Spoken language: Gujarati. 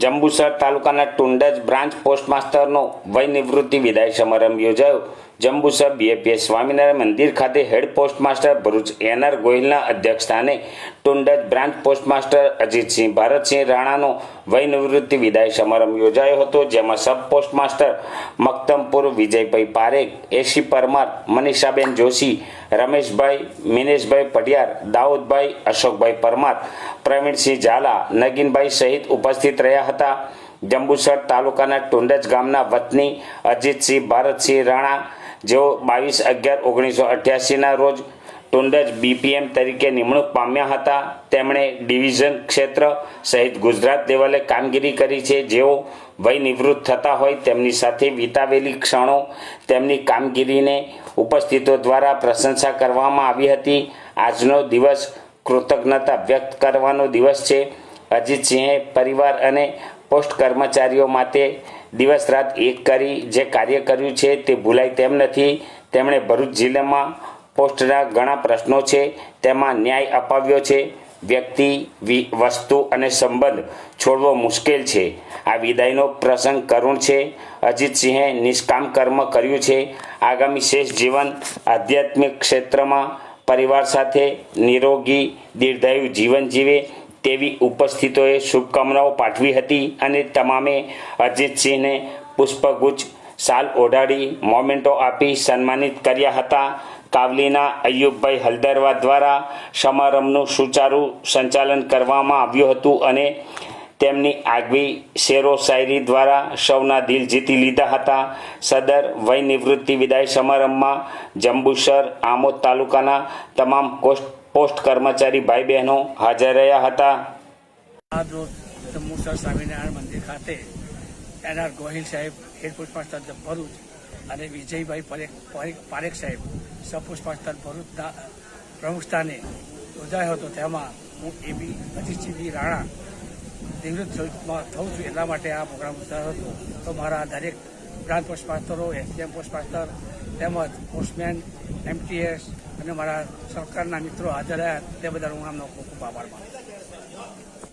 જંબુસર તાલુકાના ટુંડજ બ્રાન્ચ પોસ્ટ માસ્ટરનો વય નિવૃત્તિ વિદાય સમારંભ યોજાયો. જંબુસર બીએપીએસ સ્વામિનારાયણ મંદિર ખાતે head post master Bharuch NR ગોહિલના અધ્યક્ષસ્થાને Tundaj branch post master Ajitsinh Bharatsinh રાણાનો વય નિવૃત્તિ વિદાય સમારંભ યોજાયો હતો, જેમાં sub post master Maktampur Vijaybhai Parekh AC Parmar, Manishaben Joshi Rameshbhai, Mineshbhai Patiyar Daudbhai, Ashokbhai Parmar, Pravinsinh Zala, Naginbhai સહિત ઉપસ્થિત રહ્યા હતા. જંબુસર તાલુકાના ટુંડજ ગામના વતની અજીતસિંહ, ભારતસિંહ રાણા જેઓ બાવીસ અગિયાર ઓગણીસો અઠ્યાસીના રોજ ટુંડજ બીપીએમ તરીકે નિમણૂક પામ્યા હતા. તેમણે ડિવિઝન ક્ષેત્ર સહિત ગુજરાત લેવલે કામગીરી કરી છે. જેઓ વય નિવૃત્ત થતા હોય તેમની સાથે વિતાવેલી ક્ષણો તેમની કામગીરીને ઉપસ્થિતો દ્વારા પ્રશંસા કરવામાં આવી હતી. આજનો દિવસ કૃતજ્ઞતા વ્યક્ત કરવાનો દિવસ છે. અજીતસિંહે પરિવાર અને પોસ્ટ કર્મચારીઓ માટે દિવસ રાત એક કરી જે કાર્ય કર્યું છે તે ભૂલાય તેમ નથી. તેમણે ભરૂચ જિલ્લામાં પોસ્ટના ઘણા પ્રશ્નો છે, તેમાં ન્યાય અપાવ્યો છે, વ્યક્તિ વસ્તુ અને સંબંધ છોડવો મુશ્કેલ છે. આ વિદાયનો પ્રસંગ કરુણ છે. અજીતસિંહે નિષ્કામ કર્મ કર્યું છે. આગામી શેષ જીવન આધ્યાત્મિક ક્ષેત્રમાં પરિવાર સાથે નિરોગી, દીર્ઘાયુ જીવન જીવે તેવી ઉપસ્થિતોએ શુભકામનાઓ પાઠવી હતી અને તમામે અજીતસિંહને પુષ્પગુચ્છ શાલ ઓઢાડી, મોમેન્ટો આપી સન્માનિત કર્યા હતા. કાવલીના અયુબભાઈ હલદરવા દ્વારા સમારંભનું સુચારુ સંચાલન કરવામાં આવ્યું હતું અને તેમની આગવી શેરો શાયરી દ્વારા સૌના દિલ જીતી લીધા હતા. સદર વય નિવૃત્તિ વિદાય સમારંભમાં જંબુસર, આમોદ તાલુકાના તમામ પોસ્ટ પોસ્ટ કર્મચારી ભાઈ બહેનો હાજર રહ્યા હતા. એનઆર ગોહિલ સાહેબ હેડ પોસ્ટમાસ્ટર ભરૂચ અને વિજયભાઈ પારેખ સાહેબ સબ પોસ્ટમાસ્ટર ભરૂચના પ્રમુખ સ્થાને યોજાયો હતો. તેમાં હું એબી અજીતસિંહજી રાણા નિવૃત્ત થઉં છું એટલા માટે આ પ્રોગ્રામ યોજાયો હતો. તો મારા દરેક બ્રાન્ચ પોસ્ટમાસ્ટરો, એસડીએમ પોસ્ટમાસ્ટર તેમજ પોસ્ટમેન, એમટીએસ અને મારા સરકારના મિત્રો હાજર રહ્યા. તે બદલ હું આમનો ખૂબ ખૂબ આભાર માનું